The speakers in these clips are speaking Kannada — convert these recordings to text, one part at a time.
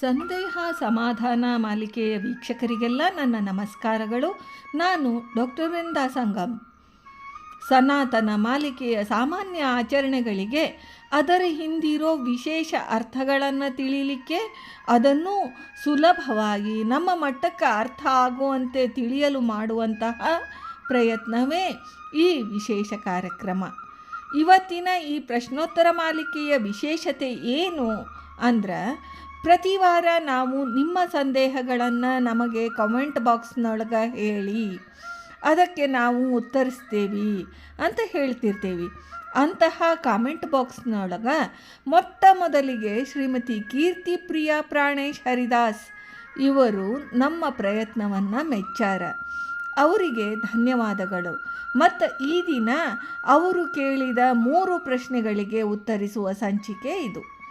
ಸಂದೇಹ ಸಮಾಧಾನ ಮಾಲಿಕೆಯ ವೀಕ್ಷಕರಿಗೆಲ್ಲ ನನ್ನ ನಮಸ್ಕಾರಗಳು. ನಾನು ಡಾಕ್ಟರ್ ವೃಂದಾ ಸಂಗಮ್. ಸನಾತನ ಮಾಲಿಕೆಯ ಸಾಮಾನ್ಯ ಆಚರಣೆಗಳಿಗೆ ಅದರ ಹಿಂದಿರೋ ವಿಶೇಷ ಅರ್ಥಗಳನ್ನು ತಿಳಿಲಿಕ್ಕೆ ಅದನ್ನು ಸುಲಭವಾಗಿ ನಮ್ಮ ಮಟ್ಟಕ್ಕೆ ಅರ್ಥ ಆಗುವಂತೆ ತಿಳಿಯಲು ಮಾಡುವಂತಹ ಪ್ರಯತ್ನವೇ ಈ ವಿಶೇಷ ಕಾರ್ಯಕ್ರಮ. ಇವತ್ತಿನ ಈ ಪ್ರಶ್ನೋತ್ತರ ಮಾಲಿಕೆಯ ವಿಶೇಷತೆ ಏನು ಅಂದ್ರೆ ಪ್ರತಿ ವಾರ ನಾವು ನಿಮ್ಮ ಸಂದೇಹಗಳನ್ನು ನಮಗೆ ಕಮೆಂಟ್ ಬಾಕ್ಸ್ನೊಳಗೆ ಹೇಳಿ, ಅದಕ್ಕೆ ನಾವು ಉತ್ತರಿಸ್ತೇವೆ ಅಂತ ಹೇಳ್ತಿರ್ತೀವಿ. ಅಂತಹ ಕಾಮೆಂಟ್ ಬಾಕ್ಸ್ನೊಳಗೆ ಮೊಟ್ಟ ಮೊದಲಿಗೆ ಶ್ರೀಮತಿ ಕೀರ್ತಿ ಪ್ರಿಯಾ ಪ್ರಾಣೇಶ್ ಹರಿದಾಸ್ ಇವರು ನಮ್ಮ ಪ್ರಯತ್ನವನ್ನು ಮೆಚ್ಚಾರ. ಅವರಿಗೆ ಧನ್ಯವಾದಗಳು. ಮತ್ತು ಈ ದಿನ ಅವರು ಕೇಳಿದ ಮೂರು ಪ್ರಶ್ನೆಗಳಿಗೆ ಉತ್ತರಿಸುವ ಸಂಚಿಕೆ ಇದು.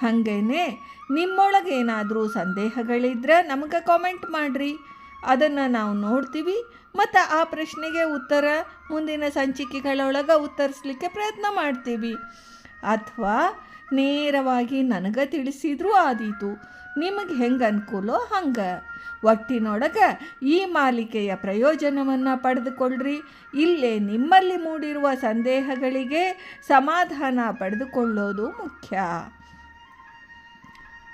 ಹಾಗೇನೆ ನಿಮ್ಮೊಳಗೇನಾದರೂ ಸಂದೇಹಗಳಿದ್ರೆ ನಮಗೆ ಕಾಮೆಂಟ್ ಮಾಡಿರಿ. ಅದನ್ನು ನಾವು ನೋಡ್ತೀವಿ. ಮತ್ತು ಆ ಪ್ರಶ್ನೆಗೆ ಉತ್ತರ ಮುಂದಿನ ಸಂಚಿಕೆಗಳೊಳಗೆ ಉತ್ತರಿಸ್ಲಿಕ್ಕೆ ಪ್ರಯತ್ನ ಮಾಡ್ತೀವಿ. ಅಥವಾ ನೇರವಾಗಿ ನನಗೆ ತಿಳಿಸಿದ್ರೂ ಆದೀತು. ನಿಮಗೆ ಹೆಂಗೆ ಅನುಕೂಲೋ ಹಂಗೆ. ಒಟ್ಟಿನೊಳಗೆ ಈ ಮಾಲಿಕೆಯ ಪ್ರಯೋಜನವನ್ನು ಪಡೆದುಕೊಳ್ಳ್ರಿ ಇಲ್ಲೇ ನಿಮ್ಮಲ್ಲಿ ಮೂಡಿರುವ ಸಂದೇಹಗಳಿಗೆ ಸಮಾಧಾನ ಪಡೆದುಕೊಳ್ಳೋದು ಮುಖ್ಯ.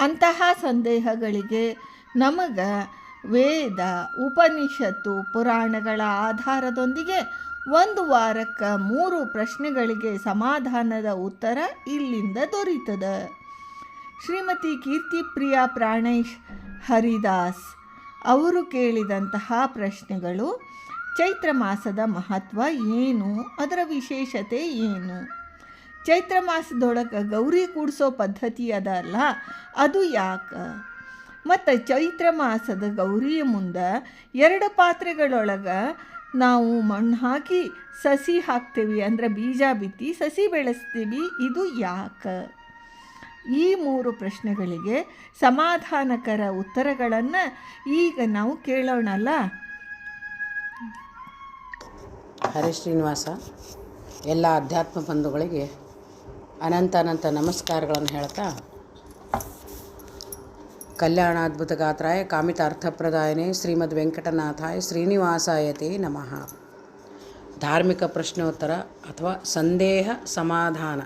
ಅಂತಹ ಸಂದೇಹಗಳಿಗೆ ನಮಗೆ ವೇದ, ಉಪನಿಷತ್ತು, ಪುರಾಣಗಳ ಆಧಾರದೊಂದಿಗೆ ಒಂದು ವಾರಕ್ಕೆ ಮೂರು ಪ್ರಶ್ನೆಗಳಿಗೆ ಸಮಾಧಾನದ ಉತ್ತರ ಇಲ್ಲಿಂದ ದೊರೀತದ. ಶ್ರೀಮತಿ ಕೀರ್ತಿಪ್ರಿಯಾ ಪ್ರಾಣೇಶ್ ಹರಿದಾಸ್ ಅವರು ಕೇಳಿದಂತಹ ಪ್ರಶ್ನೆಗಳು, ಚೈತ್ರ ಮಾಸದ ಮಹತ್ವ ಏನು, ಅದರ ವಿಶೇಷತೆ ಏನು? ಚೈತ್ರ ಮಾಸದೊಳಗೆ ಗೌರಿ ಕೂಡಿಸೋ ಪದ್ಧತಿ ಅದಲ್ಲ ಅದು ಯಾಕೆ? ಮತ್ತು ಚೈತ್ರ ಮಾಸದ ಗೌರಿಯ ಮುಂದೆ ಎರಡು ಪಾತ್ರೆಗಳೊಳಗೆ ನಾವು ಮಣ್ಣು ಹಾಕಿ ಸಸಿ ಹಾಕ್ತೀವಿ. ಅಂದರೆ ಬೀಜ ಬಿತ್ತಿ ಸಸಿ ಬೆಳೆಸ್ತೀವಿ. ಇದು ಯಾಕೆ? ಈ ಮೂರು ಪ್ರಶ್ನೆಗಳಿಗೆ ಸಮಾಧಾನಕರ ಉತ್ತರಗಳನ್ನು ಈಗ ನಾವು ಕೇಳೋಣಲ್ಲ? ಹರೇ ಶ್ರೀನಿವಾಸ. ಎಲ್ಲ ಅಧ್ಯಾತ್ಮ ಬಂಧುಗಳಿಗೆ ಅನಂತ ಅನಂತ ನಮಸ್ಕಾರಗಳನ್ನು ಹೇಳ್ತಾ. ಕಲ್ಯಾಣಾದ್ಭುತ ಗಾತ್ರಾಯ ಕಾಮಿತ ಅರ್ಥಪ್ರದಾಯನೆ ಶ್ರೀಮದ್ ವೆಂಕಟನಾಥಾಯ ಶ್ರೀನಿವಾಸಾಯತೆ ನಮಃ. ಧಾರ್ಮಿಕ ಪ್ರಶ್ನೋತ್ತರ ಅಥವಾ ಸಂದೇಹ ಸಮಾಧಾನ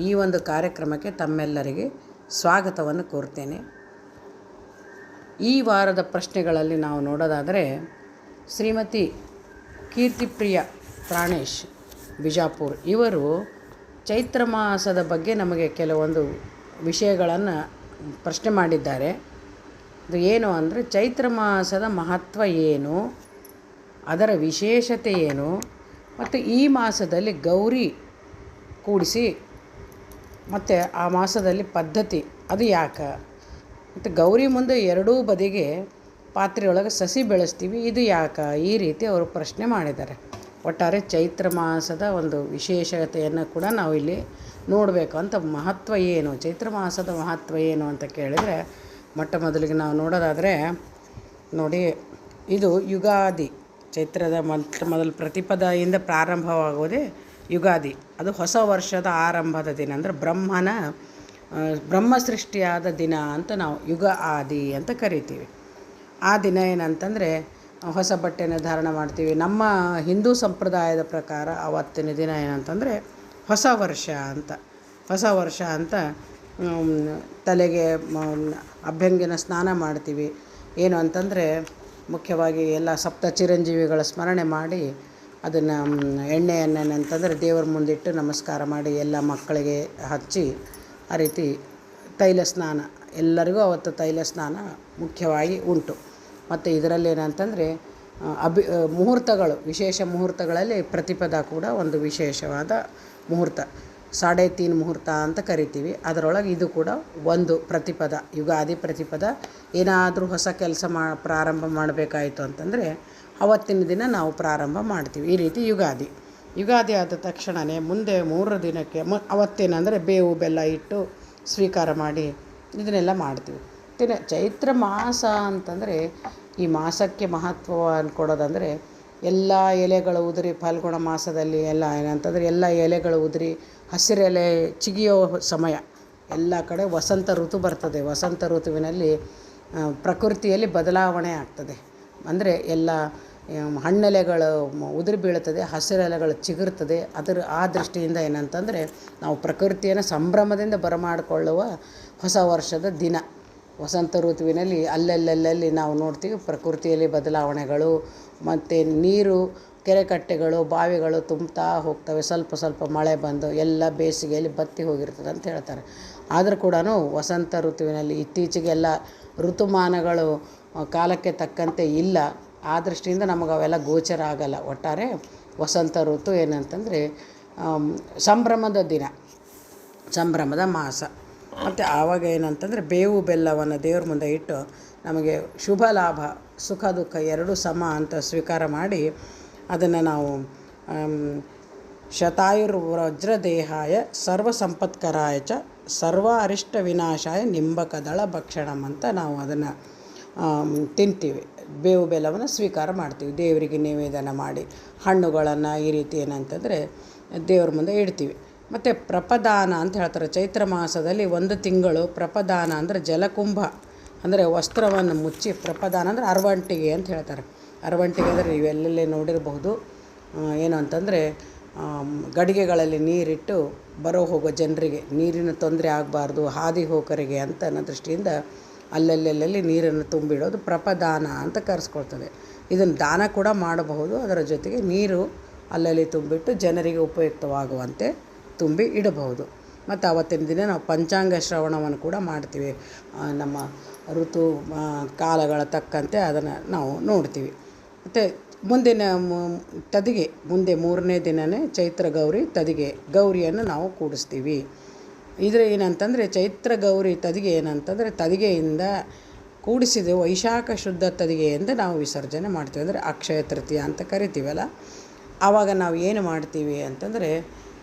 ಈ ಒಂದು ಕಾರ್ಯಕ್ರಮಕ್ಕೆ ತಮ್ಮೆಲ್ಲರಿಗೆ ಸ್ವಾಗತವನ್ನು ಕೋರ್ತೇನೆ. ಈ ವಾರದ ಪ್ರಶ್ನೆಗಳಲ್ಲಿ ನಾವು ನೋಡೋದಾದರೆ ಶ್ರೀಮತಿ ಕೀರ್ತಿಪ್ರಿಯ ಪ್ರಾಣೇಶ್ ಬಿಜಾಪುರ್ ಇವರು ಚೈತ್ರ ಮಾಸದ ಬಗ್ಗೆ ನಮಗೆ ಕೆಲವೊಂದು ವಿಷಯಗಳನ್ನು ಪ್ರಶ್ನೆ ಮಾಡಿದ್ದಾರೆ. ಅದು ಏನು ಅಂದರೆ ಚೈತ್ರ ಮಾಸದ ಮಹತ್ವ ಏನು, ಅದರ ವಿಶೇಷತೆ ಏನು, ಮತ್ತು ಈ ಮಾಸದಲ್ಲಿ ಗೌರಿ ಕೂಡಿಸಿ, ಮತ್ತು ಆ ಮಾಸದಲ್ಲಿ ಪದ್ಧತಿ ಅದು ಯಾಕೆ? ಮತ್ತು ಗೌರಿ ಮುಂದೆ ಎರಡೂ ಬದಿಗೆ ಪಾತ್ರೆಯೊಳಗೆ ಸಸಿ ಬೆಳೆಸ್ತೀವಿ, ಇದು ಯಾಕೆ? ಈ ರೀತಿ ಅವರು ಪ್ರಶ್ನೆ ಮಾಡಿದ್ದಾರೆ. ಒಟ್ಟಾರೆ ಚೈತ್ರ ಮಾಸದ ಒಂದು ವಿಶೇಷತೆಯನ್ನು ಕೂಡ ನಾವು ಇಲ್ಲಿ ನೋಡಬೇಕು. ಅಂತ ಮಹತ್ವ ಏನು? ಚೈತ್ರ ಮಾಸದ ಮಹತ್ವ ಏನು ಅಂತ ಕೇಳಿದರೆ, ಮೊಟ್ಟ ಮೊದಲಿಗೆ ನಾವು ನೋಡೋದಾದರೆ, ನೋಡಿ, ಇದು ಯುಗಾದಿ. ಚೈತ್ರದ ಮೊಟ್ಟ ಮೊದಲು ಪ್ರತಿಪದೆಯಿಂದ ಪ್ರಾರಂಭವಾಗುವುದೇ ಯುಗಾದಿ. ಅದು ಹೊಸ ವರ್ಷದ ಆರಂಭದ ದಿನ. ಅಂದರೆ ಬ್ರಹ್ಮನ ಬ್ರಹ್ಮ ಸೃಷ್ಟಿಯಾದ ದಿನ ಅಂತ ನಾವು ಯುಗ ಆದಿ ಅಂತ ಕರಿತೀವಿ. ಆ ದಿನ ಏನಂತಂದರೆ ಹೊಸ ಬಟ್ಟೆಯನ್ನು ಧಾರಣ ಮಾಡ್ತೀವಿ. ನಮ್ಮ ಹಿಂದೂ ಸಂಪ್ರದಾಯದ ಪ್ರಕಾರ ಆವತ್ತಿನ ದಿನ ಏನಂತಂದರೆ ಹೊಸ ವರ್ಷ ಅಂತ. ಹೊಸ ವರ್ಷ ಅಂತ ತಲೆಗೆ ಅಭ್ಯಂಗಿನ ಸ್ನಾನ ಮಾಡ್ತೀವಿ. ಏನು ಅಂತಂದರೆ ಮುಖ್ಯವಾಗಿ ಎಲ್ಲ ಸಪ್ತ ಚಿರಂಜೀವಿಗಳ ಸ್ಮರಣೆ ಮಾಡಿ ಅದನ್ನು ಎಣ್ಣೆಯನ್ನು ಅಂತಂದರೆ ದೇವರ ಮುಂದಿಟ್ಟು ನಮಸ್ಕಾರ ಮಾಡಿ ಎಲ್ಲ ಮಕ್ಕಳಿಗೆ ಹಚ್ಚಿ ಆ ರೀತಿ ತೈಲ ಸ್ನಾನ. ಎಲ್ಲರಿಗೂ ಅವತ್ತು ತೈಲ ಸ್ನಾನ ಮುಖ್ಯವಾಗಿ ಉಂಟು. ಮತ್ತು ಇದರಲ್ಲಿ ಏನಂತಂದರೆ ಅಭಿ ಮುಹೂರ್ತಗಳು, ವಿಶೇಷ ಮುಹೂರ್ತಗಳಲ್ಲಿ ಪ್ರತಿಪದ ಕೂಡ ಒಂದು ವಿಶೇಷವಾದ ಮುಹೂರ್ತ. ಸಾಡೆ ತೀನ್ ಮುಹೂರ್ತ ಅಂತ ಕರಿತೀವಿ. ಅದರೊಳಗೆ ಇದು ಕೂಡ ಒಂದು ಪ್ರತಿಪದ, ಯುಗಾದಿ ಪ್ರತಿಪದ. ಏನಾದರೂ ಹೊಸ ಕೆಲಸ ಮಾ, ಪ್ರಾರಂಭ ಮಾಡಬೇಕಾಯಿತು ಅಂತಂದರೆ, ಅವತ್ತಿನ ದಿನ ನಾವು ಪ್ರಾರಂಭ ಮಾಡ್ತೀವಿ. ಈ ರೀತಿ ಯುಗಾದಿ. ಯುಗಾದಿ ಆದ ತಕ್ಷಣವೇ ಮುಂದೆ ಮೂರು ದಿನಕ್ಕೆ ಮ, ಅವತ್ತೇನಂದರೆ ಬೇವು ಬೆಲ್ಲ ಇಟ್ಟು ಸ್ವೀಕಾರ ಮಾಡಿ ಇದನ್ನೆಲ್ಲ ಮಾಡ್ತೀವಿ. ತಿನ್ನ ಚೈತ್ರ ಮಾಸ ಅಂತಂದರೆ ಈ ಮಾಸಕ್ಕೆ ಮಹತ್ವ ಕೊಡೋದಂದರೆ ಎಲ್ಲ ಎಲೆಗಳು ಉದುರಿ ಫಲ್ಗುಣ ಮಾಸದಲ್ಲಿ ಎಲ್ಲ ಏನಂತಂದರೆ ಎಲ್ಲ ಎಲೆಗಳು ಉದುರಿ ಹಸಿರೆಲೆ ಚಿಗಿಯೋ ಸಮಯ. ಎಲ್ಲ ಕಡೆ ವಸಂತ ಋತು ಬರ್ತದೆ. ವಸಂತ ಋತುವಿನಲ್ಲಿ ಪ್ರಕೃತಿಯಲ್ಲಿ ಬದಲಾವಣೆ ಆಗ್ತದೆ. ಅಂದರೆ ಎಲ್ಲ ಹಣ್ಣೆಲೆಗಳು ಉದುರಿ ಬೀಳುತ್ತದೆ ಹಸಿರೆಲೆಗಳು ಚಿಗುರ್ತದೆ. ಅದರ, ಆ ದೃಷ್ಟಿಯಿಂದ ಏನಂತಂದರೆ ನಾವು ಪ್ರಕೃತಿಯನ್ನು ಸಂಭ್ರಮದಿಂದ ಬರಮಾಡಿಕೊಳ್ಳುವ ಹೊಸ ವರ್ಷದ ದಿನ. ವಸಂತ ಋತುವಿನಲ್ಲಿ ಅಲ್ಲಲ್ಲಲ್ಲಲ್ಲಿ ನಾವು ನೋಡ್ತೀವಿ ಪ್ರಕೃತಿಯಲ್ಲಿ ಬದಲಾವಣೆಗಳು ಮತ್ತು ನೀರು, ಕೆರೆಕಟ್ಟೆಗಳು, ಬಾವಿಗಳು ತುಂಬ್ತಾ ಹೋಗ್ತವೆ. ಸ್ವಲ್ಪ ಸ್ವಲ್ಪ ಮಳೆ ಬಂದು ಎಲ್ಲ ಬೇಸಿಗೆಯಲ್ಲಿ ಬತ್ತಿ ಹೋಗಿರ್ತದೆ ಅಂತ ಹೇಳ್ತಾರೆ. ಆದರೂ ಕೂಡ ವಸಂತ ಋತುವಿನಲ್ಲಿ ಇತ್ತೀಚೆಗೆಲ್ಲ ಋತುಮಾನಗಳು ಕಾಲಕ್ಕೆ ತಕ್ಕಂತೆ ಇಲ್ಲ. ಆ ದೃಷ್ಟಿಯಿಂದ ನಮಗೆ ಅವೆಲ್ಲ ಗೋಚರ ಆಗಲ್ಲ. ಒಟ್ಟಾರೆ ವಸಂತ ಋತು ಏನಂತಂದರೆ ಸಂಭ್ರಮದ ದಿನ. ಸಂಭ್ರಮದ ಮಾಸ. ಮತ್ತು ಆವಾಗ ಏನಂತಂದರೆ ಬೇವು ಬೆಲ್ಲವನ್ನು ದೇವ್ರ ಮುಂದೆ ಇಟ್ಟು ನಮಗೆ ಶುಭ ಲಾಭ, ಸುಖ ದುಃಖ ಎರಡೂ ಸಮ ಅಂತ ಸ್ವೀಕಾರ ಮಾಡಿ ಅದನ್ನು ನಾವು ಶತಾಯುರ್ವಜ್ರ ದೇಹಾಯ ಸರ್ವ ಸಂಪತ್ಕರಾಯ ಚ ಸರ್ವ ಅರಿಷ್ಟ ವಿನಾಶಾಯ ನಿಂಬಕದಳ ಭಕ್ಷಣಂ ಅಂತ ನಾವು ಅದನ್ನು ತಿಂತೀವಿ. ಬೇವು ಬೆಲ್ಲವನ್ನು ಸ್ವೀಕಾರ ಮಾಡ್ತೀವಿ. ದೇವರಿಗೆ ನಿವೇದನ ಮಾಡಿ ಹಣ್ಣುಗಳನ್ನು ಈ ರೀತಿ ಏನಂತಂದರೆ ದೇವ್ರ ಮುಂದೆ ಇಡ್ತೀವಿ. ಮತ್ತು ಪ್ರಪದಾನ ಅಂತ ಹೇಳ್ತಾರೆ. ಚೈತ್ರ ಮಾಸದಲ್ಲಿ ಒಂದು ತಿಂಗಳು ಪ್ರಪದಾನ ಅಂದರೆ ಜಲಕುಂಭ. ಅಂದರೆ ವಸ್ತ್ರವನ್ನು ಮುಚ್ಚಿ ಪ್ರಪದಾನ ಅಂದರೆ ಅರವಂಟಿಗೆ ಅಂತ ಹೇಳ್ತಾರೆ. ಅರವಂಟಿಗೆ ಅಂದರೆ ನೀವೆಲ್ಲೆಲ್ಲೇ ನೋಡಿರಬಹುದು ಏನು ಅಂತಂದರೆ ಗಡಿಗೆಗಳಲ್ಲಿ ನೀರಿಟ್ಟು ಬರೋ ಹೋಗೋ ಜನರಿಗೆ, ನೀರಿನ ತೊಂದರೆ ಆಗಬಾರ್ದು, ಹಾದಿ ಹೋಕರಿಗೆ ಅಂತ ಅನ್ನೋ ದೃಷ್ಟಿಯಿಂದ ಅಲ್ಲಲ್ಲಲ್ಲಿ ನೀರನ್ನು ತುಂಬಿಡೋದು ಪ್ರಪದಾನ ಅಂತ ಕರೆಸ್ಕೊಳ್ತದೆ. ಇದನ್ನು ದಾನ ಕೂಡ ಮಾಡಬಹುದು. ಅದರ ಜೊತೆಗೆ ನೀರು ಅಲ್ಲಲ್ಲಿ ತುಂಬಿಟ್ಟು ಜನರಿಗೆ ಉಪಯುಕ್ತವಾಗುವಂತೆ ತುಂಬಿ ಇಡಬಹುದು. ಮತ್ತು ಆವತ್ತಿನ ದಿನ ನಾವು ಪಂಚಾಂಗ ಶ್ರವಣವನ್ನು ಕೂಡ ಮಾಡ್ತೀವಿ. ನಮ್ಮ ಋತು ಕಾಲಗಳ ತಕ್ಕಂತೆ ಅದನ್ನು ನಾವು ನೋಡ್ತೀವಿ. ಮತ್ತು ಮುಂದಿನ ತದಿಗೆ, ಮುಂದೆ ಮೂರನೇ ದಿನವೇ ಚೈತ್ರ ಗೌರಿ ತದಿಗೆ ಗೌರಿಯನ್ನು ನಾವು ಕೂಡಿಸ್ತೀವಿ. ಇದರ ಏನಂತಂದರೆ ಚೈತ್ರ ಗೌರಿ ತದಿಗೆ ಏನಂತಂದರೆ ತದಿಗೆಯಿಂದ ಕೂಡಿಸಿದ ವೈಶಾಖ ಶುದ್ಧ ತದಿಗೆಯಿಂದ ನಾವು ವಿಸರ್ಜನೆ ಮಾಡ್ತೀವಿ. ಅಂದರೆ ಅಕ್ಷಯ ತೃತೀಯ ಅಂತ ಕರಿತೀವಲ್ಲ ಆವಾಗ ನಾವು ಏನು ಮಾಡ್ತೀವಿ ಅಂತಂದರೆ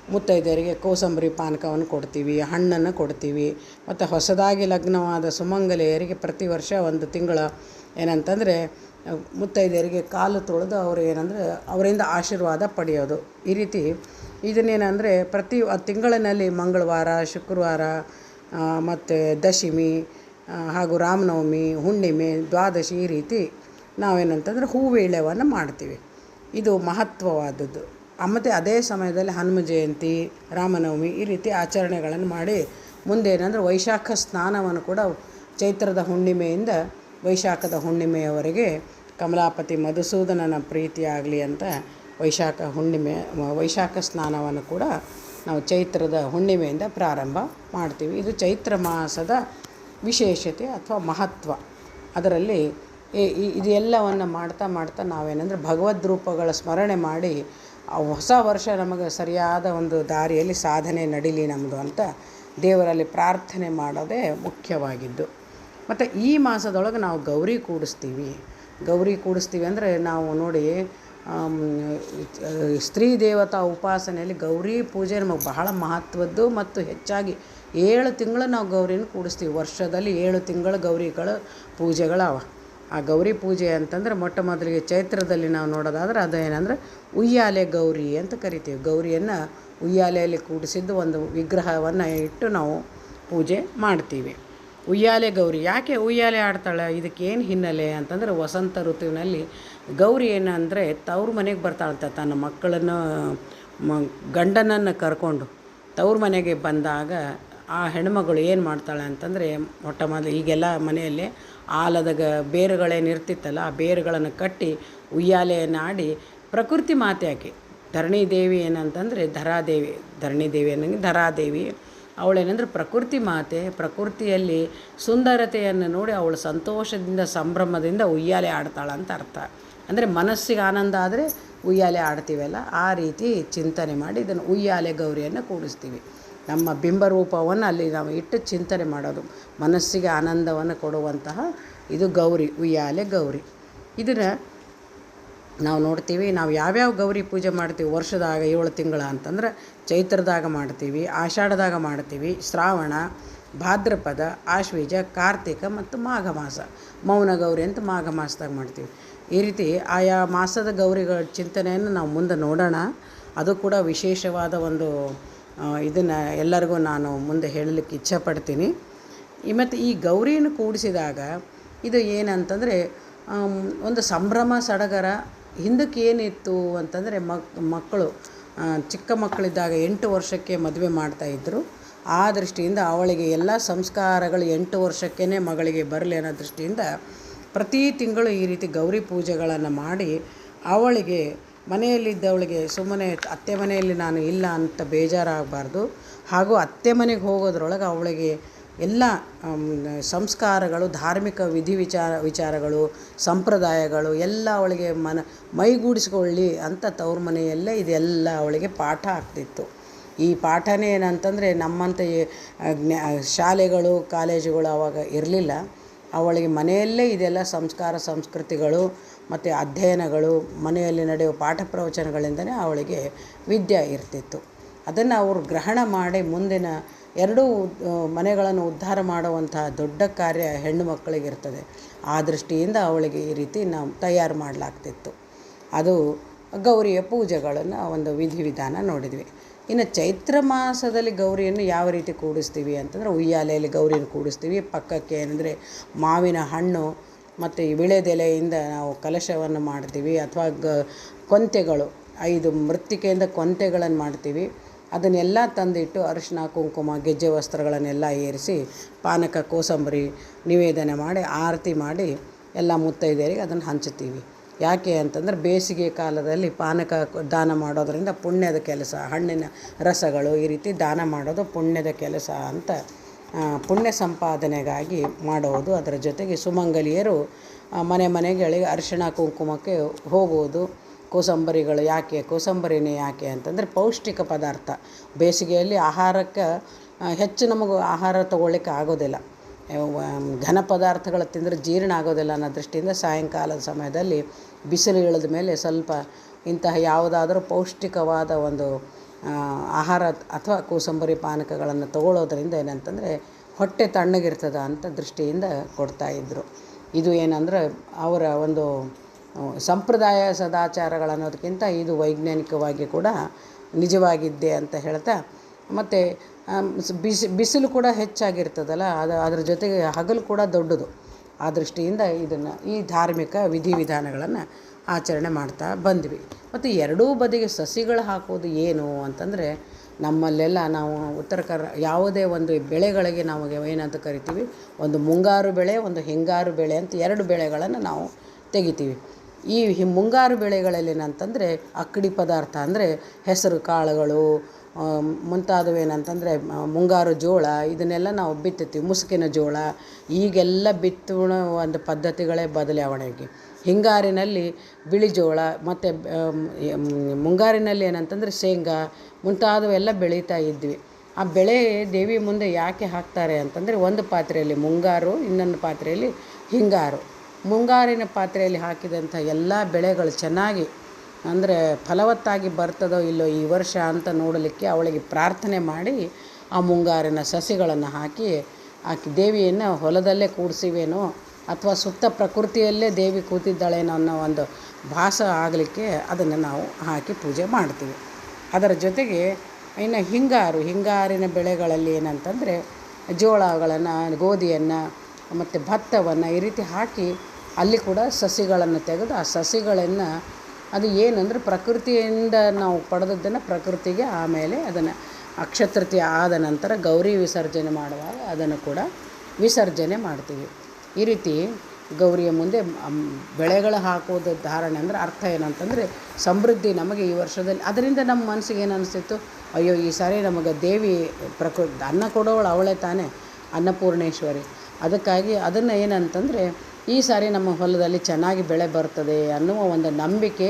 ಮುತ್ತೈದೆಯರಿಗೆ ಕೋಸಂಬರಿ ಪಾನಕವನ್ನು ಕೊಡ್ತೀವಿ, ಹಣ್ಣನ್ನು ಕೊಡ್ತೀವಿ, ಮತ್ತು ಹೊಸದಾಗಿ ಲಗ್ನವಾದ ಸುಮಂಗಲೆಯರಿಗೆ ಪ್ರತಿ ವರ್ಷ ಒಂದು ತಿಂಗಳ ಏನಂತಂದರೆ, ಮುತ್ತೈದೆಯರಿಗೆ ಕಾಲು ತೊಳೆದು ಅವರು ಏನಂದರೆ, ಅವರಿಂದ ಆಶೀರ್ವಾದ ಪಡೆಯೋದು. ಈ ರೀತಿ ಇದನ್ನೇನಂದರೆ, ಪ್ರತಿ ತಿಂಗಳಿನಲ್ಲಿ ಮಂಗಳವಾರ, ಶುಕ್ರವಾರ ಮತ್ತು ದಶಮಿ ಹಾಗೂ ರಾಮನವಮಿ, ಹುಣ್ಣಿಮೆ, ದ್ವಾದಶಿ ಈ ರೀತಿ ನಾವೇನಂತಂದರೆ ಹೂವೇಳವನ್ನು ಮಾಡ್ತೀವಿ. ಇದು ಮಹತ್ವವಾದದ್ದು. ಮತ್ತು ಅದೇ ಸಮಯದಲ್ಲಿ ಹನುಮ ಜಯಂತಿ, ರಾಮನವಮಿ ಈ ರೀತಿ ಆಚರಣೆಗಳನ್ನು ಮಾಡಿ ಮುಂದೆ ಏನಂದರೆ ವೈಶಾಖ ಸ್ನಾನವನ್ನು ಕೂಡ ಚೈತ್ರದ ಹುಣ್ಣಿಮೆಯಿಂದ ವೈಶಾಖದ ಹುಣ್ಣಿಮೆಯವರೆಗೆ ಕಮಲಾಪತಿ ಮಧುಸೂದನನ ಪ್ರೀತಿಯಾಗಲಿ ಅಂತ ವೈಶಾಖ ಹುಣ್ಣಿಮೆ, ವೈಶಾಖ ಸ್ನಾನವನ್ನು ಕೂಡ ನಾವು ಚೈತ್ರದ ಹುಣ್ಣಿಮೆಯಿಂದ ಪ್ರಾರಂಭ ಮಾಡ್ತೀವಿ. ಇದು ಚೈತ್ರ ಮಾಸದ ವಿಶೇಷತೆ ಅಥವಾ ಮಹತ್ವ. ಅದರಲ್ಲಿ ಇದೆಲ್ಲವನ್ನು ಮಾಡ್ತಾ ಮಾಡ್ತಾ ನಾವೇನೆಂದರೆ ಭಗವದ್ ರೂಪಗಳ ಸ್ಮರಣೆ ಮಾಡಿ ಆ ಹೊಸ ವರ್ಷ ನಮಗೆ ಸರಿಯಾದ ಒಂದು ದಾರಿಯಲ್ಲಿ ಸಾಧನೆ ನಡೀಲಿ ನಮ್ಮದು ಅಂತ ದೇವರಲ್ಲಿ ಪ್ರಾರ್ಥನೆ ಮಾಡೋದೇ ಮುಖ್ಯವಾಗಿದ್ದು. ಮತ್ತು ಈ ಮಾಸದೊಳಗೆ ನಾವು ಗೌರಿ ಕೂಡಿಸ್ತೀವಿ. ಗೌರಿ ಕೂಡಿಸ್ತೀವಿ ಅಂದರೆ ನಾವು ನೋಡಿ ಸ್ತ್ರೀ ದೇವತಾ ಉಪಾಸನೆಯಲ್ಲಿ ಗೌರಿ ಪೂಜೆ ನಮಗೆ ಬಹಳ ಮಹತ್ವದ್ದು ಮತ್ತು ಹೆಚ್ಚಾಗಿ ಏಳು ತಿಂಗಳು ನಾವು ಗೌರಿನ ಕೂಡಿಸ್ತೀವಿ. ವರ್ಷದಲ್ಲಿ ಏಳು ತಿಂಗಳು ಗೌರಿಗಳು ಪೂಜೆಗಳವ. ಆ ಗೌರಿ ಪೂಜೆ ಅಂತಂದ್ರೆ ಮೊಟ್ಟ ಮೊದಲಿಗೆ ಚೈತ್ರದಲ್ಲಿ ನಾವು ನೋಡೋದಾದ್ರೆ ಅದು ಏನಂದ್ರೆ ಉಯ್ಯಾಲೆ ಗೌರಿ ಅಂತ ಕರಿತೀವಿ. ಗೌರಿಯನ್ನು ಉಯ್ಯಾಲೆಯಲ್ಲಿ ಕೂಡಿಸಿದ್ದು ಒಂದು ವಿಗ್ರಹವನ್ನು ಇಟ್ಟು ನಾವು ಪೂಜೆ ಮಾಡ್ತೀವಿ. ಉಯ್ಯಾಲೆ ಗೌರಿ ಯಾಕೆ ಉಯ್ಯಾಲೆ ಆಡ್ತಾಳೆ? ಇದಕ್ಕೇನು ಹಿನ್ನೆಲೆ ಅಂತಂದ್ರೆ ವಸಂತ ಋತುವಿನಲ್ಲಿ ಗೌರಿ ಏನಂದರೆ ತವ್ರ ಮನೆಗೆ ಬರ್ತಾಳಂತ. ತನ್ನ ಮಕ್ಕಳನ್ನು, ಮ, ಗಂಡನನ್ನು ಕರ್ಕೊಂಡು ತವ್ರ ಮನೆಗೆ ಬಂದಾಗ ಆ ಹೆಣ್ಮಗಳು ಏನು ಮಾಡ್ತಾಳೆ ಅಂತಂದರೆ ಮೊಟ್ಟ ಮೊದಲು ಈಗೆಲ್ಲ ಮನೆಯಲ್ಲಿ ಆಲದ ಗ ಬೇರುಗಳೇನು ಇರ್ತಿತ್ತಲ್ಲ ಆ ಬೇರುಗಳನ್ನು ಕಟ್ಟಿ ಉಯ್ಯಾಲೆಯನ್ನು ಆಡಿ ಪ್ರಕೃತಿ ಮಾತೆ ಆಕೆ. ಧರಣಿ ದೇವಿ ಏನಂತಂದರೆ ಧರಾದೇವಿ ಧರಣಿ ದೇವಿ ಅನ್ನಂಗೆ ಧರಾದೇವಿ ಏನಂದ್ರೆ ಪ್ರಕೃತಿ ಮಾತೆ, ಪ್ರಕೃತಿಯಲ್ಲಿ ಸುಂದರತೆಯನ್ನು ನೋಡಿ ಅವಳು ಸಂತೋಷದಿಂದ, ಸಂಭ್ರಮದಿಂದ ಉಯ್ಯಾಲೆ ಆಡ್ತಾಳೆ ಅಂತ ಅರ್ಥ. ಅಂದರೆ ಮನಸ್ಸಿಗೆ ಆನಂದ ಆದರೆ ಉಯ್ಯಾಲೆ ಆಡ್ತೀವಲ್ಲ, ಆ ರೀತಿ ಚಿಂತನೆ ಮಾಡಿ ಇದನ್ನು ಉಯ್ಯಾಲೆ ಗೌರಿಯನ್ನು ಕೂಡಿಸ್ತೀವಿ. ನಮ್ಮ ಬಿಂಬರೂಪವನ್ನು ಅಲ್ಲಿ ನಾವು ಇಟ್ಟು ಚಿಂತನೆ ಮಾಡೋದು. ಮನಸ್ಸಿಗೆ ಆನಂದವನ್ನು ಕೊಡುವಂತಹ ಇದು ಗೌರಿ, ಉಯ್ಯಾಲೆ ಗೌರಿ. ಇದನ್ನು ನಾವು ನೋಡ್ತೀವಿ, ನಾವು ಯಾವ್ಯಾವ ಗೌರಿ ಪೂಜೆ ಮಾಡ್ತೀವಿ? ವರ್ಷದಾಗ ಏಳು ತಿಂಗಳ ಅಂತಂದ್ರೆ ಚೈತ್ರದಾಗ ಮಾಡ್ತೀವಿ, ಆಷಾಢದಾಗ ಮಾಡ್ತೀವಿ, ಶ್ರಾವಣ, ಭಾದ್ರಪದ, ಆಶ್ವೀಜ, ಕಾರ್ತಿಕ ಮತ್ತು ಮಾಘ ಮಾಸ ಮೌನ ಗೌರಿ ಅಂತ ಮಾಘ ಮಾಸದಾಗ ಮಾಡ್ತೀವಿ. ಈ ರೀತಿ ಆಯಾ ಮಾಸದ ಗೌರಿಗಳ ಚಿಂತನೆಯನ್ನು ನಾವು ಮುಂದೆ ನೋಡೋಣ. ಅದು ಕೂಡ ವಿಶೇಷವಾದ ಒಂದು ಇದನ್ನು ಎಲ್ಲರಿಗೂ ನಾನು ಮುಂದೆ ಹೇಳಲಿಕ್ಕೆ ಇಚ್ಛೆ ಪಡ್ತೀನಿ ಮತ್ತು ಈ ಗೌರಿಯನ್ನು ಕೂಡಿಸಿದಾಗ ಇದು ಏನಂತಂದರೆ ಒಂದು ಸಂಭ್ರಮ, ಸಡಗರ, ಹಿಂದಕ್ಕೆ ಏನಿತ್ತು ಅಂತಂದರೆ ಮಕ್, ಮಕ್ಕಳು ಚಿಕ್ಕ ಮಕ್ಕಳಿದ್ದಾಗ ಎಂಟು ವರ್ಷಕ್ಕೆ ಮದುವೆ ಮಾಡ್ತಾಯಿದ್ರು ಆ ದೃಷ್ಟಿಯಿಂದ ಅವಳಿಗೆ ಎಲ್ಲ ಸಂಸ್ಕಾರಗಳು ಎಂಟು ವರ್ಷಕ್ಕೇ ಮಗಳಿಗೆ ಬರಲಿ ಅನ್ನೋ ದೃಷ್ಟಿಯಿಂದ ಪ್ರತಿ ತಿಂಗಳು ಈ ರೀತಿ ಗೌರಿ ಪೂಜೆಗಳನ್ನು ಮಾಡಿ ಅವಳಿಗೆ ಮನೆಯಲ್ಲಿದ್ದವಳಿಗೆ ಸುಮ್ಮನೆ ಅತ್ತೆ ಮನೆಯಲ್ಲಿ ನಾನು ಇಲ್ಲ ಅಂತ ಬೇಜಾರಾಗಬಾರ್ದು. ಹಾಗೂ ಅತ್ತೆ ಮನೆಗೆ ಹೋಗೋದ್ರೊಳಗೆ ಅವಳಿಗೆ ಎಲ್ಲ ಸಂಸ್ಕಾರಗಳು, ಧಾರ್ಮಿಕ ವಿಧಿ ವಿಚಾರ, ವಿಚಾರಗಳು, ಸಂಪ್ರದಾಯಗಳು ಎಲ್ಲ ಅವಳಿಗೆ ಮನ, ಮೈಗೂಡಿಸ್ಕೊಳ್ಳಿ ಅಂತ ತವ್ರ ಮನೆಯಲ್ಲೇ ಇದೆಲ್ಲ ಅವಳಿಗೆ ಪಾಠ ಆಗ್ತಿತ್ತು. ಈ ಪಾಠನೇ ಏನಂತಂದರೆ ನಮ್ಮಂಥ ಶಾಲೆಗಳು, ಕಾಲೇಜುಗಳು ಆವಾಗ ಇರಲಿಲ್ಲ. ಅವಳಿಗೆ ಮನೆಯಲ್ಲೇ ಇದೆಲ್ಲ ಸಂಸ್ಕಾರ, ಸಂಸ್ಕೃತಿಗಳು ಮತ್ತು ಅಧ್ಯಯನಗಳು, ಮನೆಯಲ್ಲಿ ನಡೆಯುವ ಪಾಠ ಪ್ರವಚನಗಳಿಂದನೇ ಅವಳಿಗೆ ವಿದ್ಯೆ ಇರ್ತಿತ್ತು. ಅದನ್ನು ಅವರು ಗ್ರಹಣ ಮಾಡಿ ಮುಂದಿನ ಎರಡೂ ಮನೆಗಳನ್ನು ಉದ್ಧಾರ ಮಾಡುವಂತಹ ದೊಡ್ಡ ಕಾರ್ಯ ಹೆಣ್ಣು ಮಕ್ಕಳಿಗಿರ್ತದೆ ಆ ದೃಷ್ಟಿಯಿಂದ ಅವಳಿಗೆ ಈ ರೀತಿ ನಾವು ತಯಾರು ಮಾಡಲಾಗ್ತಿತ್ತು. ಅದು ಗೌರಿಯ ಪೂಜೆಗಳನ್ನು ಒಂದು ವಿಧಿವಿಧಾನ ನೋಡಿದ್ವಿ. ಇನ್ನು ಚೈತ್ರ ಮಾಸದಲ್ಲಿ ಗೌರಿಯನ್ನು ಯಾವ ರೀತಿ ಕೂಡಿಸ್ತೀವಿ ಅಂತಂದರೆ, ಉಯ್ಯಾಲೆಯಲ್ಲಿ ಗೌರಿಯನ್ನು ಕೂಡಿಸ್ತೀವಿ. ಪಕ್ಕಕ್ಕೆ ಏನಂದರೆ, ಮಾವಿನ ಹಣ್ಣು ಮತ್ತು ಈ ವಿಳೆದೆಲೆಯಿಂದ ನಾವು ಕಲಶವನ್ನು ಮಾಡ್ತೀವಿ ಅಥವಾ ಗ, ಕೊಂತೆಗಳು, ಐದು ಮೃತ್ತಿಕೆಯಿಂದ ಕೊಂತೆಗಳನ್ನು ಮಾಡ್ತೀವಿ. ಅದನ್ನೆಲ್ಲ ತಂದಿಟ್ಟು ಅರಿಶಿನ ಕುಂಕುಮ, ಗೆಜ್ಜೆ ವಸ್ತ್ರಗಳನ್ನೆಲ್ಲ ಏರಿಸಿ ಪಾನಕ, ಕೋಸಂಬರಿ ನಿವೇದನೆ ಮಾಡಿ, ಆರತಿ ಮಾಡಿ ಎಲ್ಲ ಮುತ್ತೈದೆಯರಿಗೆ ಅದನ್ನು ಹಂಚುತ್ತೀವಿ. ಯಾಕೆ ಅಂತಂದ್ರೆ ಬೇಸಿಗೆ ಕಾಲದಲ್ಲಿ ಪಾನಕ ದಾನ ಮಾಡೋದರಿಂದ ಪುಣ್ಯದ ಕೆಲಸ, ಹಣ್ಣಿನ ರಸಗಳು ಈ ರೀತಿ ದಾನ ಮಾಡೋದು ಪುಣ್ಯದ ಕೆಲಸ ಅಂತ ಪುಣ್ಯ ಸಂಪಾದನೆಗಾಗಿ ಮಾಡುವುದು ಅದರ ಜೊತೆಗೆ ಸುಮಂಗಲಿಯರು ಮನೆ ಮನೆಗಳಿಗೆ ಅರಿಶಿಣ ಕುಂಕುಮಕ್ಕೆ ಹೋಗುವುದು. ಕೋಸಂಬರಿಗಳು ಯಾಕೆ, ಕೋಸಂಬರಿನೇ ಯಾಕೆ ಅಂತಂದರೆ ಪೌಷ್ಟಿಕ ಪದಾರ್ಥ. ಬೇಸಿಗೆಯಲ್ಲಿ ಆಹಾರಕ್ಕೆ ಹೆಚ್ಚು ನಮಗೆ ಆಹಾರ ತಗೊಳ್ಳಿಕ್ಕೆ ಆಗೋದಿಲ್ಲ. ಘನ ಪದಾರ್ಥಗಳು ತಿಂದರೆ ಜೀರ್ಣ ಆಗೋದಿಲ್ಲ ಅನ್ನೋ ದೃಷ್ಟಿಯಿಂದ ಸಾಯಂಕಾಲದ ಸಮಯದಲ್ಲಿ ಬಿಸಿಲು ಇಳಿದ ಮೇಲೆ ಸ್ವಲ್ಪ ಇಂತಹ ಯಾವುದಾದರೂ ಪೌಷ್ಟಿಕವಾದ ಒಂದು ಆಹಾರ ಅಥವಾ ಕೋಸಂಬರಿ ಪಾನಕಗಳನ್ನು ತಗೊಳ್ಳೋದ್ರಿಂದ ಏನಂತಂದರೆ ಹೊಟ್ಟೆ ತಣ್ಣಗಿರ್ತದೆ ಅಂತ ದೃಷ್ಟಿಯಿಂದ ಕೊಡ್ತಾಯಿದ್ರು ಇದು ಏನಂದ್ರೆ ಅವರ ಒಂದು ಸಂಪ್ರದಾಯ ಸದಾಚಾರಗಳು ಅನ್ನೋದಕ್ಕಿಂತ ಇದು ವೈಜ್ಞಾನಿಕವಾಗಿ ಕೂಡ ನಿಜವಾಗಿದ್ದೆ ಅಂತ ಹೇಳ್ತಾ, ಮತ್ತು ಬಿಸಿ, ಬಿಸಿಲು ಕೂಡ ಹೆಚ್ಚಾಗಿರ್ತದಲ್ಲ, ಅದು, ಅದ್ರ ಜೊತೆಗೆ ಹಗಲು ಕೂಡ ದೊಡ್ಡದು. ಆ ದೃಷ್ಟಿಯಿಂದ ಇದನ್ನು ಈ ಧಾರ್ಮಿಕ ವಿಧಿವಿಧಾನಗಳನ್ನು ಆಚರಣೆ ಮಾಡ್ತಾ ಬಂದ್ವಿ. ಮತ್ತು ಎರಡೂ ಬದಿಗೆ ಸಸಿಗಳು ಹಾಕೋದು ಏನು ಅಂತಂದರೆ, ನಮ್ಮಲ್ಲೆಲ್ಲ ನಾವು ಉತ್ತರ ಕರ್ ಯಾವುದೇ ಒಂದು ಬೆಳೆಗಳಿಗೆ ನಾವು ಏನಂತ ಕರಿತೀವಿ, ಒಂದು ಮುಂಗಾರು ಬೆಳೆ, ಒಂದು ಹಿಂಗಾರು ಬೆಳೆ ಅಂತ ಎರಡು ಬೆಳೆಗಳನ್ನು ನಾವು ತೆಗಿತೀವಿ. ಈ ಮುಂಗಾರು ಬೆಳೆಗಳಲ್ಲಿ ಏನಂತಂದರೆ ಅಕ್ಕಡಿ ಪದಾರ್ಥ ಅಂದರೆ ಹೆಸರು ಕಾಳುಗಳು ಆ, ಮುಂತಾದವೇನಂತಂದರೆ ಮುಂಗಾರು ಜೋಳ ಇದನ್ನೆಲ್ಲ ನಾವು ಬಿತ್ತುತ್ತೀವಿ. ಮುಸುಕಿನ ಜೋಳ ಈಗೆಲ್ಲ ಬಿತ್ತುವ ಒಂದು ಪದ್ಧತಿಗಳೇ ಬದಲಾವಣೆಗೆ. ಹಿಂಗಾರಿನಲ್ಲಿ ಬಿಳಿ ಜೋಳ ಮತ್ತು ಮುಂಗಾರಿನಲ್ಲಿ ಏನಂತಂದರೆ ಶೇಂಗಾ ಮುಂತಾದವೆಲ್ಲ ಬೆಳೀತಾ ಇದ್ವಿ. ಆ ಬೆಳೆ ದೇವಿ ಮುಂದೆ ಯಾಕೆ ಹಾಕ್ತಾರೆ ಅಂತಂದರೆ ಒಂದು ಪಾತ್ರೆಯಲ್ಲಿ ಮುಂಗಾರು ಇನ್ನೊಂದು ಪಾತ್ರೆಯಲ್ಲಿ ಹಿಂಗಾರು. ಮುಂಗಾರಿನ ಪಾತ್ರೆಯಲ್ಲಿ ಹಾಕಿದಂಥ ಎಲ್ಲ ಬೆಳೆಗಳು ಚೆನ್ನಾಗಿ ಅಂದರೆ ಫಲವತ್ತಾಗಿ ಬರ್ತದೋ ಇಲ್ಲೋ ಈ ವರ್ಷ ಅಂತ ನೋಡಲಿಕ್ಕೆ ಅವಳಿಗೆ ಪ್ರಾರ್ಥನೆ ಮಾಡಿ ಆ ಮುಂಗಾರಿನ ಸಸಿಗಳನ್ನು ಹಾಕಿ ಆ ದೇವಿಯನ್ನು ಹೊಲದಲ್ಲೇ ಕೂಡಿಸಿವೇನೋ ಅಥವಾ ಸುತ್ತ ಪ್ರಕೃತಿಯಲ್ಲೇ ದೇವಿ ಕೂತಿದ್ದಾಳೇನೋ ಅನ್ನೋ ಒಂದು ಭಾಸ ಆಗಲಿಕ್ಕೆ ಅದನ್ನು ನಾವು ಹಾಕಿ ಪೂಜೆ ಮಾಡ್ತೀವಿ. ಅದರ ಜೊತೆಗೆ ಇನ್ನು ಹಿಂಗಾರು, ಹಿಂಗಾರಿನ ಬೆಳೆಗಳಲ್ಲಿ ಏನಂತಂದರೆ ಜೋಳಗಳನ್ನು, ಗೋಧಿಯನ್ನು, ಮತ್ತು ಭತ್ತವನ್ನು ಈ ರೀತಿ ಹಾಕಿ ಅಲ್ಲಿ ಕೂಡ ಸಸಿಗಳನ್ನು ತೆಗೆದು ಆ ಸಸಿಗಳನ್ನು ಅದು ಏನಂದರೆ ಪ್ರಕೃತಿಯಿಂದ ನಾವು ಪಡೆದದ್ದನ್ನು ಪ್ರಕೃತಿಗೆ ಆಮೇಲೆ ಅದನ್ನು ಅಕ್ಷತೃತಿ ಆದ ನಂತರ ಗೌರಿ ವಿಸರ್ಜನೆ ಮಾಡುವಾಗ ಅದನ್ನು ಕೂಡ ವಿಸರ್ಜನೆ ಮಾಡ್ತೀವಿ. ಈ ರೀತಿ ಗೌರಿಯ ಮುಂದೆ ಬೆಳೆಗಳು ಹಾಕೋದು ಧಾರಣೆ ಅಂದರೆ ಅರ್ಥ ಏನಂತಂದರೆ ಸಮೃದ್ಧಿ ನಮಗೆ ಈ ವರ್ಷದಲ್ಲಿ ಅದರಿಂದ ನಮ್ಮ ಮನಸ್ಸಿಗೆ ಏನು ಅಯ್ಯೋ, ಈ ಸಾರಿ ನಮಗೆ ದೇವಿ ಪ್ರಕೃತಿ ಅನ್ನ ಕೊಡೋವಳು ಅವಳೇ ತಾನೇ, ಅನ್ನಪೂರ್ಣೇಶ್ವರಿ. ಅದಕ್ಕಾಗಿ ಅದನ್ನು ಏನಂತಂದರೆ ಈ ಸಾರಿ ನಮ್ಮ ಹೊಲದಲ್ಲಿ ಚೆನ್ನಾಗಿ ಬೆಳೆ ಬರ್ತದೆ ಅನ್ನುವ ಒಂದು ನಂಬಿಕೆ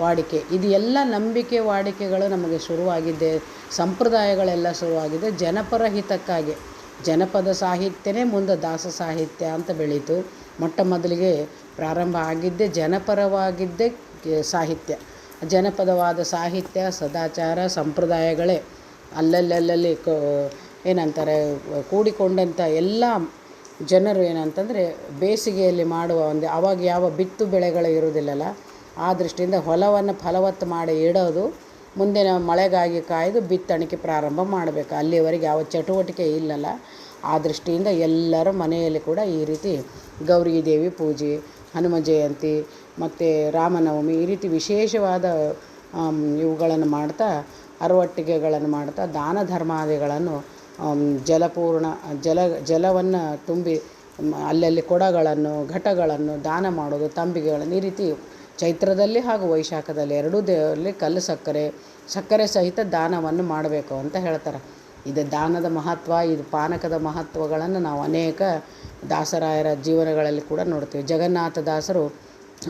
ವಾಡಿಕೆ. ಇದು ಎಲ್ಲ ನಂಬಿಕೆ ವಾಡಿಕೆಗಳು ನಮಗೆ ಶುರುವಾಗಿದ್ದೆ ಸಂಪ್ರದಾಯಗಳೆಲ್ಲ ಶುರುವಾಗಿದೆ, ಜನಪರ ಹಿತಕ್ಕಾಗಿ. ಜನಪದ ಸಾಹಿತ್ಯನೇ ಮುಂದೆ ದಾಸ ಸಾಹಿತ್ಯ ಅಂತ ಬೆಳೀತು. ಮೊಟ್ಟ ಮೊದಲಿಗೆ ಪ್ರಾರಂಭ ಆಗಿದ್ದೇ ಜನಪರವಾಗಿದ್ದೇ ಸಾಹಿತ್ಯ. ಜನಪದವಾದ ಸಾಹಿತ್ಯ, ಸದಾಚಾರ, ಸಂಪ್ರದಾಯಗಳೇ. ಅಲ್ಲಲ್ಲಲ್ಲಿ ಏನಂತಾರೆ, ಕೂಡಿಕೊಂಡಂಥ ಎಲ್ಲ ಜನರು ಏನಂತಂದರೆ ಬೇಸಿಗೆಯಲ್ಲಿ ಮಾಡುವ ಒಂದು, ಅವಾಗ ಯಾವ ಬಿತ್ತು ಬೆಳೆಗಳು ಇರುವುದಿಲ್ಲಲ್ಲ, ಆ ದೃಷ್ಟಿಯಿಂದ ಹೊಲವನ್ನು ಫಲವತ್ತು ಮಾಡಿ ಇಡೋದು, ಮುಂದಿನ ಮಳೆಗಾಗಿ ಕಾಯ್ದು ಬಿತ್ತಣಿಕೆ ಪ್ರಾರಂಭ ಮಾಡಬೇಕು. ಅಲ್ಲಿವರೆಗೆ ಯಾವ ಚಟುವಟಿಕೆ ಇಲ್ಲಲ್ಲ. ಆ ದೃಷ್ಟಿಯಿಂದ ಎಲ್ಲರೂ ಮನೆಯಲ್ಲಿ ಕೂಡ ಈ ರೀತಿ ಗೌರಿ ದೇವಿ ಪೂಜೆ, ಹನುಮ ಜಯಂತಿ, ಮತ್ತು ರಾಮನವಮಿ ಈ ರೀತಿ ವಿಶೇಷವಾದ ಇವುಗಳನ್ನು ಮಾಡ್ತಾ, ಅರವಟ್ಟಿಗೆಗಳನ್ನು ಮಾಡ್ತಾ, ದಾನ ಧರ್ಮಾದಿಗಳನ್ನು ಜಲಪೂರ್ಣ, ಜಲ, ಜಲವನ್ನು ತುಂಬಿ ಅಲ್ಲಲ್ಲಿ ಕೊಡಗಳನ್ನು, ಘಟಗಳನ್ನು ದಾನ ಮಾಡೋದು, ತಂಬಿಗೆಗಳನ್ನು ಈ ರೀತಿ ಚೈತ್ರದಲ್ಲಿ ಹಾಗೂ ವೈಶಾಖದಲ್ಲಿ ಎರಡೂ ದೇವರಲ್ಲಿ ಕಲ್ಲು ಸಕ್ಕರೆ ಸಕ್ಕರೆ ಸಹಿತ ದಾನವನ್ನು ಮಾಡಬೇಕು ಅಂತ ಹೇಳ್ತಾರೆ. ಇದು ದಾನದ ಮಹತ್ವ, ಇದು ಪಾನಕದ ಮಹತ್ವಗಳನ್ನು ನಾವು ಅನೇಕ ದಾಸರಾಯರ ಜೀವನಗಳಲ್ಲಿ ಕೂಡ ನೋಡ್ತೀವಿ. ಜಗನ್ನಾಥ ದಾಸರು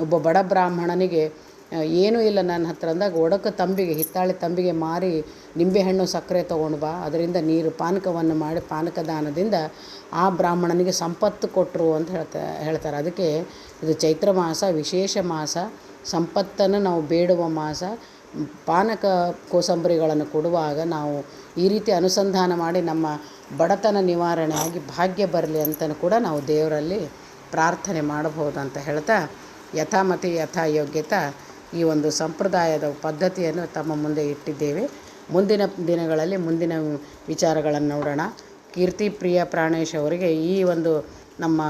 ಒಬ್ಬ ಬಡ ಬ್ರಾಹ್ಮಣನಿಗೆ ಏನೂ ಇಲ್ಲ ನನ್ನ ಹತ್ರ ಅಂದಾಗ ಒಡಕ ತಂಬಿಗೆ, ಹಿತ್ತಾಳೆ ತಂಬಿಗೆ ಮಾರಿ ನಿಂಬೆಹಣ್ಣು ಸಕ್ಕರೆ ತೊಗೊಂಡು ಬಾ. ಅದರಿಂದ ನೀರು ಪಾನಕವನ್ನು ಮಾಡಿ ಪಾನಕ ದಾನದಿಂದ ಆ ಬ್ರಾಹ್ಮಣನಿಗೆ ಸಂಪತ್ತು ಕೊಟ್ಟರು ಅಂತ ಹೇಳ್ತಾ, ಹೇಳ್ತಾರೆ. ಅದಕ್ಕೆ ಇದು ಚೈತ್ರ ಮಾಸ, ವಿಶೇಷ ಮಾಸ. ಸಂಪತ್ತನ್ನು ನಾವು ಬೇಡುವ ಮಾಸ. ಪಾನಕ ಕೋಸಂಬರಿಗಳನ್ನು ಕೊಡುವಾಗ ನಾವು ಈ ರೀತಿ ಅನುಸಂಧಾನ ಮಾಡಿ ನಮ್ಮ ಬಡತನ ನಿವಾರಣೆಯಾಗಿ ಭಾಗ್ಯ ಬರಲಿ ಅಂತಲೂ ಕೂಡ ನಾವು ದೇವರಲ್ಲಿ ಪ್ರಾರ್ಥನೆ ಮಾಡಬಹುದು ಅಂತ ಹೇಳ್ತಾ, ಯಥಾಮತಿ ಯಥಾ ಯೋಗ್ಯತಾ ಈ ಒಂದು ಸಂಪ್ರದಾಯದ ಪದ್ಧತಿಯನ್ನು ತಮ್ಮ ಮುಂದೆ ಇಟ್ಟಿದ್ದೇವೆ. ಮುಂದಿನ ದಿನಗಳಲ್ಲಿ ಮುಂದಿನ ವಿಚಾರಗಳನ್ನು ನೋಡೋಣ. ಕೀರ್ತಿ ಪ್ರಿಯ ಪ್ರಾಣೇಶ್ ಅವರಿಗೆ ಈ ಒಂದು ನಮ್ಮ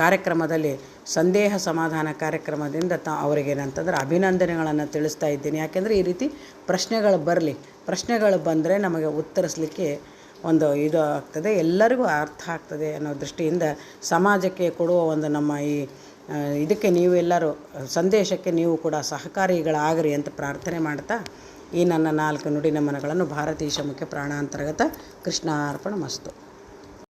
ಕಾರ್ಯಕ್ರಮದಲ್ಲಿ ಸಂದೇಹ ಸಮಾಧಾನ ಕಾರ್ಯಕ್ರಮದಿಂದ ತ ಅವರಿಗೇನಂತಂದ್ರೆ ಅಭಿನಂದನೆಗಳನ್ನು ತಿಳಿಸ್ತಾ ಇದ್ದೀನಿ. ಯಾಕೆಂದರೆ ಈ ರೀತಿ ಪ್ರಶ್ನೆಗಳು ಬರಲಿ, ಪ್ರಶ್ನೆಗಳು ಬಂದರೆ ನಮಗೆ ಉತ್ತರಿಸಲಿಕ್ಕೆ ಒಂದು ಇದು ಆಗ್ತದೆ, ಎಲ್ಲರಿಗೂ ಅರ್ಥ ಆಗ್ತದೆ ಅನ್ನೋ ದೃಷ್ಟಿಯಿಂದ ಸಮಾಜಕ್ಕೆ ಕೊಡುವ ಒಂದು ನಮ್ಮ ಈ ಇದಕ್ಕೆ ನೀವೆಲ್ಲರೂ ಸಂದೇಶಕ್ಕೆ ನೀವು ಕೂಡ ಸಹಕಾರಿಗಳಾಗ್ರಿ ಅಂತ ಪ್ರಾರ್ಥನೆ ಮಾಡ್ತಾ ಈ ನನ್ನ ನಾಲ್ಕು ನುಡಿ ನಮನಗಳನ್ನು ಭಾರತೀಶ ಮುಖ್ಯ ಪ್ರಾಣಾಂತರ್ಗತ ಕೃಷ್ಣಾರ್ಪಣ ಮಸ್ತು